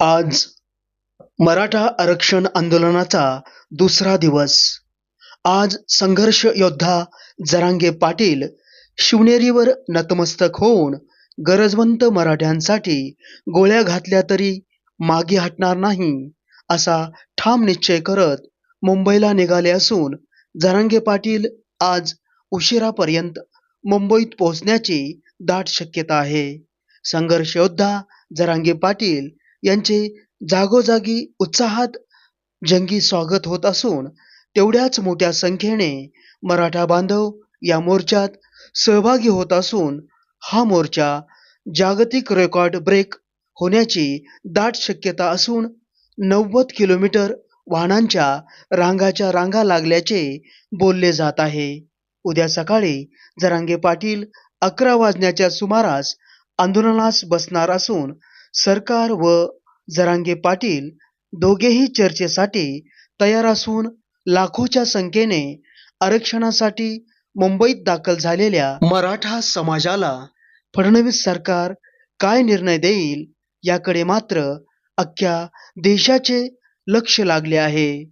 आज मराठा आरक्षण आंदोलनाचा दुसरा दिवस. आज संघर्ष योद्धा जरांगे पाटील शिवनेरीवर नतमस्तक होऊन गरजवंत मराठ्यांसाठी गोळ्या घातल्या तरी मागे हटणार नाही असा ठाम निश्चय करत मुंबईला निघाले असून जरांगे पाटील आज उशिरापर्यंत मुंबईत पोहोचण्याची दाट शक्यता आहे. संघर्ष योद्धा जरांगे पाटील यांचे जागोजागी उत्साहात जंगी स्वागत होत असून तेवढ्याच मोठ्या संख्येने मराठा बांधव या मोर्चात सहभागी होत असून हा मोर्चा जागतिक रेकॉर्ड ब्रेक होण्याची दाट शक्यता असून नव्वद किलोमीटर वाहनांच्या रांगाच्या रांगा लागल्याचे बोलले जात आहे. उद्या सकाळी जरांगे पाटील अकरा वाजण्याच्या सुमारास आंदोलनास बसणार असून सरकार व जरांगे पाटील दोघेही चर्चेसाठी तयार असून लाखोच्या संख्येने आरक्षणासाठी मुंबईत दाखल झालेल्या मराठा समाजाला फडणवीस सरकार काय निर्णय देईल याकडे मात्र अख्ख्या देशाचे लक्ष लागले आहे.